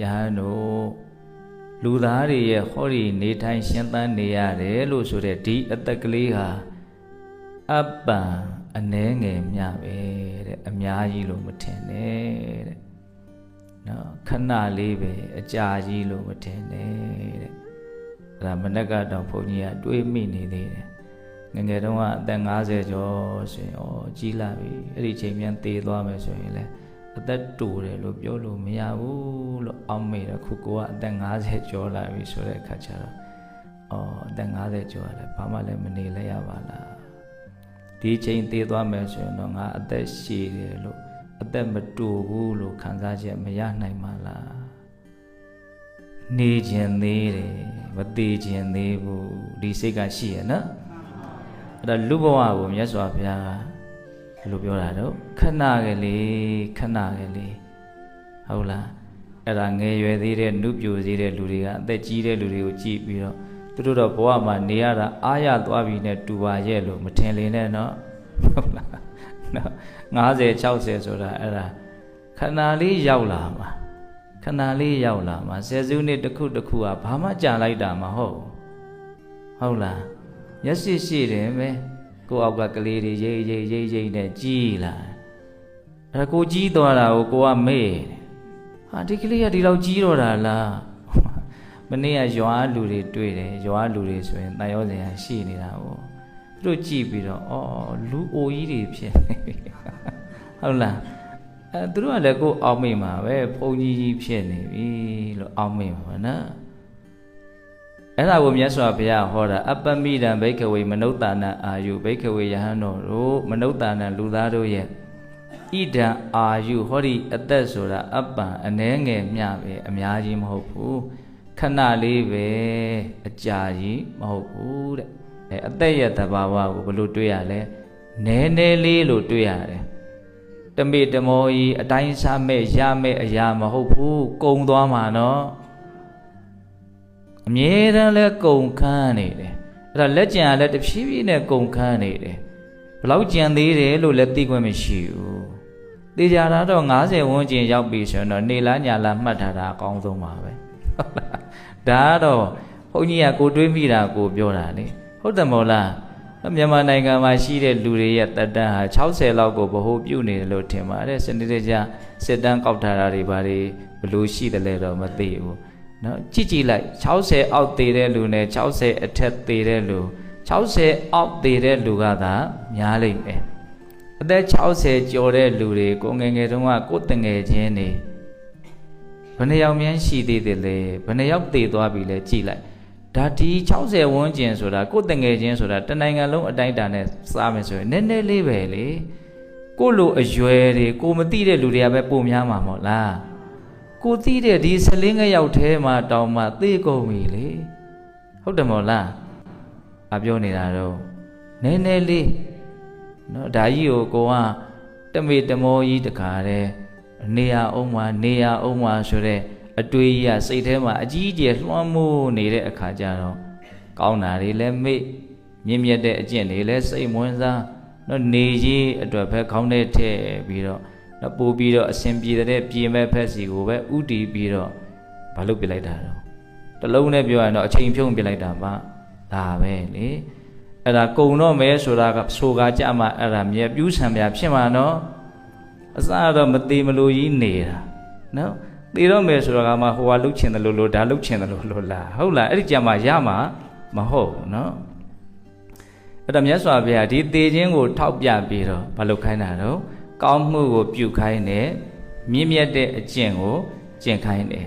ယဟန်တို့လူသားတွေရဲ့ဟောဒီနေထိုင်ရှင်သန်နေရတယ်လို့ဆိုတဲ့ဒီအသက်ကလေးဟာအပ္ပံအနှဲငယ်မြပဲတဲ့အများကြီးလို့မထင်နဲ့တဲ့နော်ခဏလေးပဲအကြာကြီးလို့မထင်နဲ့တဲ့အဲ့ဒါမနက်ကတော့ဘုန်းကြီးကတွေးမိနေသေးတယ်ငယ်ငယ်တုန်းကအသက်50ကျော်ဆိုရင်ဩကြီးလာပြီအဲ့ဒီချိန်မြန်သေသွားမယ်ဆိုရင်လည်း အသက်တူတယ်လို့ပြောလို့မရဘူးလို့အောက်မေ့တော့ခုကိုကအသက်50ကျော်လာပြီဆိုတဲ့အခါကျတော့ဩအသက်50ကျော်ရတယ်ဘာမှလည်းမနေလဲရပါလားဒီချိန်သေသွားမယ်ဆိုရင်တော့ငါအသက်ရှည်တယ်လို့အသက်မတူဘူးလို့ခံစားချက်မရနိုင်ပါလားနေခြင်းသေးတယ်မသေးခြင်းသေးဘူးဒီစိတ်ကရှိရနော်အဲ့ဒါလူဘဝကိုမြတ်စွာဘုရားကဘယ် လိုပြောတာတော့ခဏကလေးခဏကလေးဟုတ်လားအဲ့ဒါငယ်ရွယ်သေးတဲ့နုပြိုသေးတဲ့လူတွေကအသက်ကြီးတဲ့လူတွေကိုကြည့်ပြီးတော့သူတို့တော့ဘဝမှာနေရတာအားရသွားပြီနဲ့တူပါရဲ့လို့မထင်လေနဲ့နော်ဟုတ်လားနော်50 60ဆိုတာအဲ့ဒါခဏလေးရောက်လာမှာခဏလေးရောက်လာမှာဆယ်စုနှစ်တစ်ခုတစ်ခုကဘာမှကြာလိုက်တာမဟုတ်ဘူးဟုတ်လားမျက်စိရှိတယ်ပဲ ကိုယ့်အောက်ကကလေးတွေရိတ်ရိတ်ရိတ်ရိတ်နဲ့ကြီးလာအဲ့ဒါကိုကြီးသွားတာကိုကိုကမေ့တယ်ဟာဒီကလေးကဒီလောက်ကြီးတော့တာလားမနေ့ကရွာလူတွေတွေ့တယ်ရွာလူတွေဆိုရင်တန်ရောစင်ရှိနေတာပေါ့သူတို့ကြည့်ပြီးတော့အော်လူအိုကြီးတွေဖြစ်နေပြီဟုတ်လားအဲသူတို့ကလည်းကိုယ်အောက်မိတ်မှာပဲဘုံကြီးကြီးဖြစ်နေပြီလို့အောက်မိတ်မှာနော် အဲ့ဒါကိုမြတ်စွာဘုရားဟောတာအပ္ပမိတံဘိကဝေမနုဿာနအာယုဘိကဝေယဟန်တော်တို့မနုဿာနလူသားတို့ရဲ့ဣဒံအာယုဟောဒီအသက်ဆိုတာအပ္ပံအနှဲငယ်မျှပဲအများကြီးမဟုတ်ဘူးခဏလေးပဲအကြာကြီးမဟုတ်ဘူးတဲ့အဲအသက်ရဲ့သဘာဝကိုဘယ်လိုတွေ့ရလဲနည်းနည်းလေးလို့တွေ့ရတယ်တမေတမောကြီးအတိုင်းစားမဲ့ရမဲ့အရာမဟုတ်ဘူးကုံသွားမှာနော် အမြဲတမ်းလဲကုံခန်းနေတယ်အဲ့ဒါလက်ကျန်ကလည်းတဖြည်းဖြည်းနဲ့ကုံခန်းနေတယ်ဘလောက်ကြံသေးတယ်လို့လည်းသိခွင့်မရှိဘူးသိကြတာတော့90ဝန်းကျင်ရောက်ပြီဆိုရင်တော့နေလားညာလားမှတ်ထားတာအကောင်းဆုံးပါပဲဟုတ်လားဒါကတော့ဘုန်းကြီးကကိုတွေးမိတာကိုပြောတာလေဟုတ်တယ်မို့လားမြန်မာနိုင်ငံမှာရှိတဲ့လူတွေရဲ့တက်တန်းဟာ60လောက်ကိုဗဟိုပြုနေတယ်လို့ထင်ပါတယ်စနေတကျစစ်တမ်းကောက်ထားတာတွေဘာတွေဘလို့ရှိတယ်လဲတော့မသိဘူး နော်ကြည့်ကြည့်လိုက်60အောက်သေးတဲ့လူနဲ့60အထက်သေးတဲ့လူ60အောက်သေးတဲ့လူကသာများလိမ့်မယ်အသက်60ကျော်တဲ့လူတွေကိုငယ်ငယ်တုန်းကကိုယ်တငယ်ချင်းနေဘယ်နှယောက်များရှိသေးတယ်လဲဘယ်နှယောက်သေသွားပြီလဲကြည့်လိုက်ဒါဒီ60ဝန်းကျင်ဆိုတာကိုယ်တငယ်ချင်းဆိုတာတနိုင်ငံလုံးအတိုင်းအတာနဲ့စားမယ်ဆိုရင်နည်းနည်းလေးပဲလေကိုလိုအရွယ်တွေကိုမသိတဲ့လူတွေကပဲပုံများမှာမဟုတ်လား ကိုသိတဲ့ဒီဆလင်းငယ်ရောက်ထဲမှာတောင်မှသေကုန်ပြီလေဟုတ်တယ်မို့လားအပြောနေတာတော့နည်းနည်းလေးနော်ဒါကြီးကိုကိုကတမေတမောကြီးတခါတဲ့နေရအောင်မှာနေရအောင်မှာဆိုတဲ့အတွေ့အကြစိတ်ထဲမှာအကြီးအကျယ်လွှမ်းမိုးနေတဲ့အခါကျတော့ကောင်းတာတွေလည်းမေ့မြင့်မြတ်တဲ့အကျင့်တွေလည်းစိတ်မဝင်စားနော်နေကြီးအတွက်ပဲခေါင်းထဲထည့်ပြီးတော့ နော်ပို့ပြီးတော့အစဉ်ပြေတဲ့ပြေမဲ့ဖက်စီကိုပဲဥတီပြီးတော့မလုပ်ပြလိုက်တာတော့တလုံးနဲ့ပြောရင်တော့အချိန်ဖြုံးပြလိုက်တာပါဒါပဲလေအဲ့ဒါကုံတော့မဲဆိုတာကဆိုကားကြမှာအဲ့ဒါမြဲပြူးဆံပြဖြစ်မှာနော်အစတော့မသေးမလို့ကြီးနေတာနော်သေတော့မယ်ဆိုတော့ကမှဟိုဟာလှုပ်ချင်တယ်လို့လို့ဒါလှုပ်ချင်တယ်လို့လို့လားဟုတ်လားအဲ့ဒီကြမှာရမှာမဟုတ်ဘူးနော်အဲ့တော့မြတ်စွာဘုရားဒီသေခြင်းကိုထောက်ပြပြီးတော့မလုပ်ခိုင်းတာတော့ ကောင်းမှုကိုပြုခိုင်းတယ်မြင့်မြတ်တဲ့အကျင့်ကိုကျင့်ခိုင်းတယ်